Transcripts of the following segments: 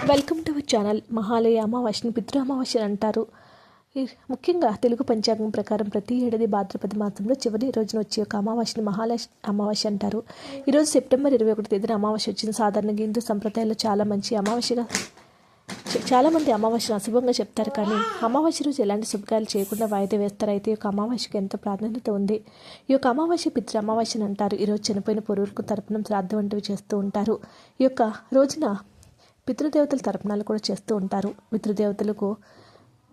Welcome to our channel Mahalaya అమావాస్యని పితృ అమావాస్యని అంటారు. ఈ ముఖ్యంగా తెలుగు పంచాంగం ప్రకారం ప్రతి ఏడాది భాద్రపద మాసంలో చివరి రోజున వచ్చే ఒక అమావాస్యని మహాలయ అమావాస్య అంటారు. ఈరోజు సెప్టెంబర్ ఇరవై ఒకటి తేదీన అమావాస్య వచ్చింది. సాధారణంగా హిందూ సంప్రదాయంలో చాలా మంచి అమావాస్యగా చాలామంది అమావాస్యను అశుభంగా చెప్తారు కానీ అమావాస్య రోజు ఎలాంటి శుభకార్యాలు చేయకుండా వాయిదా వేస్తారు. అయితే ఈ యొక్క అమావాస్యకి ఎంతో ప్రాధాన్యత ఉంది? ఈ యొక్క అమావాస్య పితృ అమావాస్యని అంటారు. ఈరోజు చనిపోయిన పూర్వీకులకు తర్పణం శ్రాద్ధ వంటివి చేస్తూ ఉంటారు. ఈ యొక్క రోజున పితృదేవతల తర్పణాలు కూడా చేస్తూ ఉంటారు. పితృదేవతలకు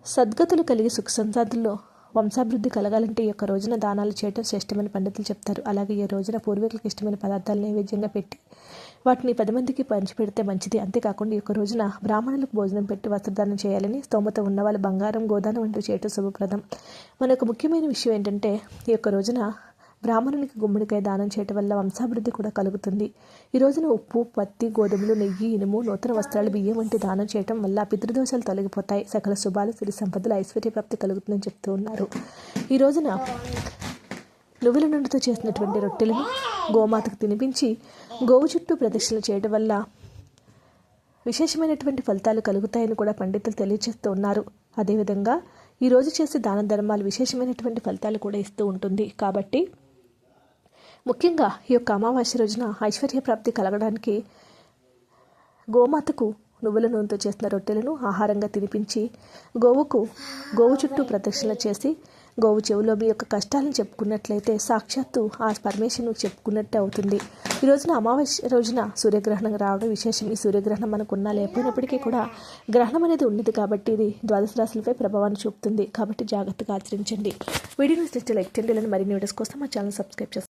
సద్గతులు కలిగి సుఖ సంసాదుల్లో వంశాభివృద్ధి కలగాలంటే ఈ యొక్క రోజున దానాలు చేయటం శ్రేష్టమైన పండితులు చెప్తారు. అలాగే ఈ రోజున పూర్వీకులకు ఇష్టమైన పదార్థాలు నైవేద్యంగా పెట్టి వాటిని పది మందికి పంచిపెడితే మంచిది. అంతేకాకుండా ఈ యొక్క రోజున బ్రాహ్మణులకు భోజనం పెట్టి వస్త్రదానం చేయాలని స్తోమత ఉన్న వాళ్ళు బంగారం గోదానం వంటివి చేయటం శుభప్రదం. మనకు ముఖ్యమైన విషయం ఏంటంటే ఈ యొక్క రోజున బ్రాహ్మణునికి గుమ్మడికాయ దానం చేయటం వల్ల వంశాభివృద్ధి కూడా కలుగుతుంది. ఈ రోజున ఉప్పు పత్తి గోధుమలు నెయ్యి ఇనుము నూతన వస్త్రాలు బియ్యం వంటి దానం చేయటం వల్ల పితృదోషాలు తొలగిపోతాయి. సకల శుభాలు సిరి సంపదలు ఐశ్వర్య ప్రాప్తి కలుగుతుందని చెప్తూ ఉన్నారు. ఈ రోజున నువ్వుల నుండితో చేసినటువంటి రొట్టెలను గోమాతకు తినిపించి గోవు చుట్టూ ప్రదక్షిణలు చేయడం వల్ల విశేషమైనటువంటి ఫలితాలు కలుగుతాయని కూడా పండితులు తెలియజేస్తూ ఉన్నారు. అదేవిధంగా ఈరోజు చేసే దాన ధర్మాలు విశేషమైనటువంటి ఫలితాలు కూడా ఇస్తూ ఉంటుంది. కాబట్టి ముఖ్యంగా ఈ యొక్క అమావాస్య రోజున ఐశ్వర్య ప్రాప్తి కలగడానికి గోమాతకు నువ్వుల నూనెతో చేసిన రొట్టెలను ఆహారంగా తినిపించి గోవుకు గోవు చుట్టూ ప్రదక్షిణ చేసి గోవు చెవులో మీ యొక్క కష్టాలను చెప్పుకున్నట్లయితే సాక్షాత్తు ఆ పరమేశ్వరుని చెప్పుకున్నట్టే అవుతుంది. ఈ రోజున అమావాస్య రోజున సూర్యగ్రహణం రావడం విశేషం. ఈ సూర్యగ్రహణం మనకు ఉన్నా లేకపోయినప్పటికీ కూడా గ్రహణం అనేది ఉన్నది కాబట్టి ఇది ద్వాదశ రాశులపై ప్రభావాన్ని చూపుతుంది. కాబట్టి జాగ్రత్తగా ఆచరించండి. వీడియోని నచ్చితే లైక్ చేయండి. మరిన్ని వీడియోస్ కోసం మా ఛానల్ సబ్స్క్రైబ్ చేసుకోండి.